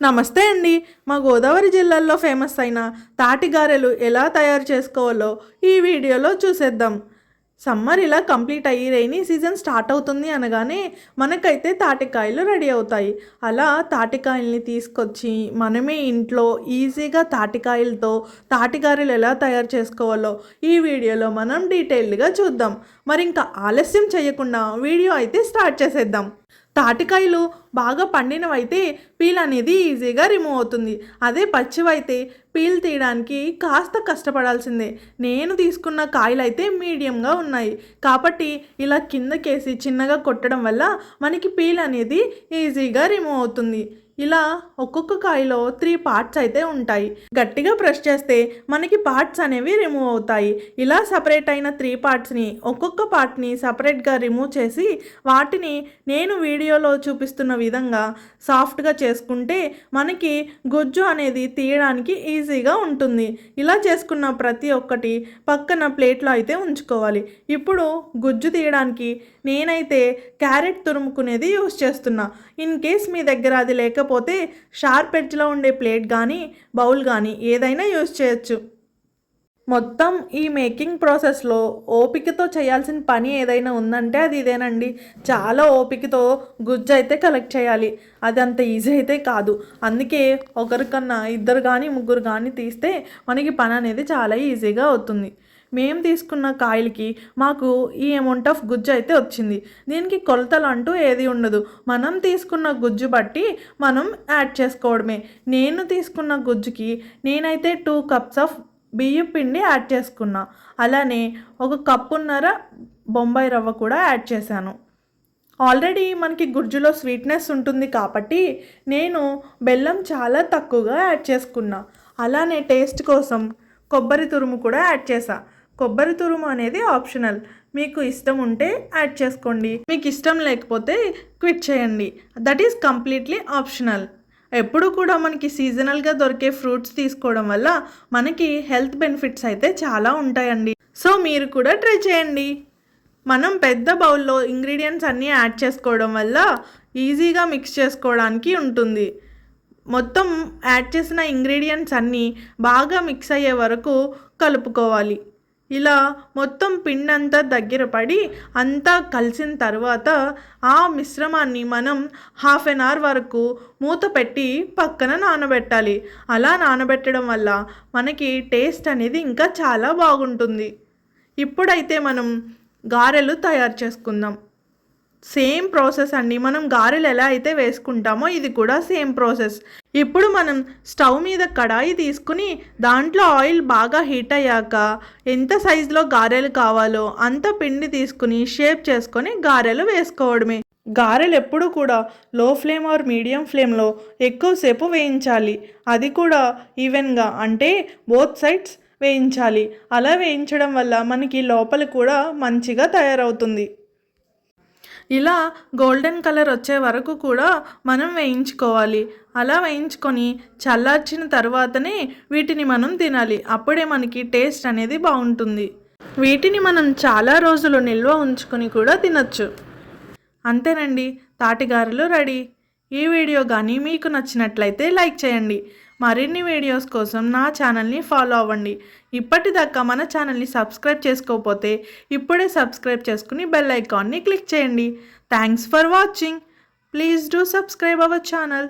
నమస్తే అండి. మా గోదావరి జిల్లాల్లో ఫేమస్ అయిన తాటిగారెలు ఎలా తయారు చేసుకోవాలో ఈ వీడియోలో చూసేద్దాం. సమ్మర్ ఇలా కంప్లీట్ అయ్యి రైనీ సీజన్ స్టార్ట్ అవుతుంది అనగానే మనకైతే తాటికాయలు రెడీ అవుతాయి. అలా తాటికాయల్ని తీసుకొచ్చి మనమే ఇంట్లో ఈజీగా తాటికాయలతో తాటిగారెలు ఎలా తయారు చేసుకోవాలో ఈ వీడియోలో మనం డీటెయిల్డ్గా చూద్దాం. మరి ఇంకా ఆలస్యం చేయకుండా వీడియో అయితే స్టార్ట్ చేసేద్దాం. తాటికాయలు బాగా పండినవైతే పీల్ అనేది ఈజీగా రిమూవ్ అవుతుంది. అదే పచ్చివైతే పీల్ తీయడానికి కాస్త కష్టపడాల్సిందే. నేను తీసుకున్న కాయలు అయితే మీడియంగా ఉన్నాయి. కాబట్టి ఇలా కిందకేసి చిన్నగా కొట్టడం వల్ల మనకి పీల్ అనేది ఈజీగా రిమూవ్ అవుతుంది. ఇలా ఒక్కొక్క కాయలో త్రీ పార్ట్స్ అయితే ఉంటాయి. గట్టిగా ప్రెస్ చేస్తే మనకి పార్ట్స్ అనేవి రిమూవ్ అవుతాయి. ఇలా సపరేట్ అయిన త్రీ పార్ట్స్ని ఒక్కొక్క పార్ట్ని సపరేట్గా రిమూవ్ చేసి వాటిని నేను వీడియోలో చూపిస్తున్న విధంగా సాఫ్ట్గా చేసుకుంటే మనకి గుజ్జు అనేది తీయడానికి ఈజీగా ఉంటుంది. ఇలా చేసుకున్న ప్రతి ఒక్కటి పక్కన ప్లేట్లో అయితే ఉంచుకోవాలి. ఇప్పుడు గుజ్జు తీయడానికి నేనైతే క్యారెట్ తురుముకునేది యూస్ చేస్తున్నా. ఇన్ కేస్ మీ దగ్గర అది లేకపోతే షార్ప్ ఎడ్జ్లో ఉండే ప్లేట్ కానీ బౌల్ కానీ ఏదైనా యూస్ చేయొచ్చు. మొత్తం ఈ మేకింగ్ ప్రాసెస్లో ఓపికతో చేయాల్సిన పని ఏదైనా ఉందంటే అది ఇదేనండి. చాలా ఓపికతో గుజ్జు అయితే కలెక్ట్ చేయాలి. అది అంత ఈజీ అయితే కాదు. అందుకే ఒకరికన్నా ఇద్దరు కానీ ముగ్గురు కానీ తీస్తే మనకి పని అనేది చాలా ఈజీగా అవుతుంది. మేము తీసుకున్న కాయలకి మాకు ఈ అమౌంట్ ఆఫ్ గుజ్జు అయితే వచ్చింది. దీనికి కొలతలు అంటూ ఏది ఉండదు. మనం తీసుకున్న గుజ్జు బట్టి మనం యాడ్ చేసుకోవడమే. నేను తీసుకున్న గుజ్జుకి నేనైతే టూ కప్స్ ఆఫ్ బియ్యం పిండి యాడ్ చేసుకున్నా. అలానే ఒక కప్పున్నర బొంబాయి రవ్వ కూడా యాడ్ చేశాను. ఆల్రెడీ మనకి గుజ్జులో స్వీట్నెస్ ఉంటుంది కాబట్టి నేను బెల్లం చాలా తక్కువగా యాడ్ చేసుకున్నా. అలానే టేస్ట్ కోసం కొబ్బరి తురుము కూడా యాడ్ చేశా. కొబ్బరి తురుము అనేది ఆప్షనల్. మీకు ఇష్టం ఉంటే యాడ్ చేసుకోండి. మీకు ఇష్టం లేకపోతే క్విట్ చేయండి. That is completely optional. ఎప్పుడు కూడా మనకి సీజనల్గా దొరికే ఫ్రూట్స్ తీసుకోవడం వల్ల మనకి హెల్త్ బెనిఫిట్స్ అయితే చాలా ఉంటాయండి. సో మీరు కూడా ట్రై చేయండి. మనం పెద్ద బౌల్లో ఇంగ్రీడియంట్స్ అన్నీ యాడ్ చేసుకోవడం వల్ల ఈజీగా మిక్స్ చేసుకోవడానికి ఉంటుంది. మొత్తం యాడ్ చేసిన ఇంగ్రీడియంట్స్ అన్నీ బాగా మిక్స్ అయ్యే వరకు కలుపుకోవాలి. ఇలా మొత్తం పిండంతా దగ్గర పడి అంతా కలిసిన తర్వాత ఆ మిశ్రమాన్ని మనం హాఫ్ అన్ అవర్ వరకు మూత పెట్టి పక్కన నానబెట్టాలి. అలా నానబెట్టడం వల్ల మనకి టేస్ట్ అనేది ఇంకా చాలా బాగుంటుంది. ఇప్పుడైతే మనం గారెలు తయారు చేసుకుందాం. సేమ్ ప్రాసెస్ అండి. మనం గారెలు ఎలా అయితే వేసుకుంటామో ఇది కూడా సేమ్ ప్రాసెస్. ఇప్పుడు మనం స్టవ్ మీద కడాయి తీసుకుని దాంట్లో ఆయిల్ బాగా హీట్ అయ్యాక ఎంత సైజులో గారెలు కావాలో అంత పిండి తీసుకుని షేప్ చేసుకొని గారెలు వేసుకోవడమే. గారెలు ఎప్పుడు కూడా లో ఫ్లేమ్ ఆర్ మీడియం ఫ్లేమ్లో ఎక్కువసేపు వేయించాలి. అది కూడా ఈవెన్గా అంటే బోత్ సైడ్స్ వేయించాలి. అలా వేయించడం వల్ల మనకి లోపల కూడా మంచిగా తయారవుతుంది. ఇలా గోల్డెన్ కలర్ వచ్చే వరకు కూడా మనం వేయించుకోవాలి. అలా వేయించుకొని చల్లార్చిన తర్వాతనే వీటిని మనం తినాలి. అప్పుడే మనకి టేస్ట్ అనేది బాగుంటుంది. వీటిని మనం చాలా రోజులు నిల్వ ఉంచుకొని కూడా తినచ్చు. అంతేనండి. తాటిగారులు రెడీ. ఈ వీడియో కానీ మీకు నచ్చినట్లయితే లైక్ చేయండి. మరిన్ని వీడియోస్ కోసం నా ఛానల్ని ఫాలో అవ్వండి. ఇప్పటిదాకా మన ఛానల్ని సబ్స్క్రైబ్ చేసుకోకపోతే ఇప్పుడే సబ్స్క్రైబ్ చేసుకుని బెల్ ఐకాన్ని క్లిక్ చేయండి. Thanks for watching. Please do subscribe our channel.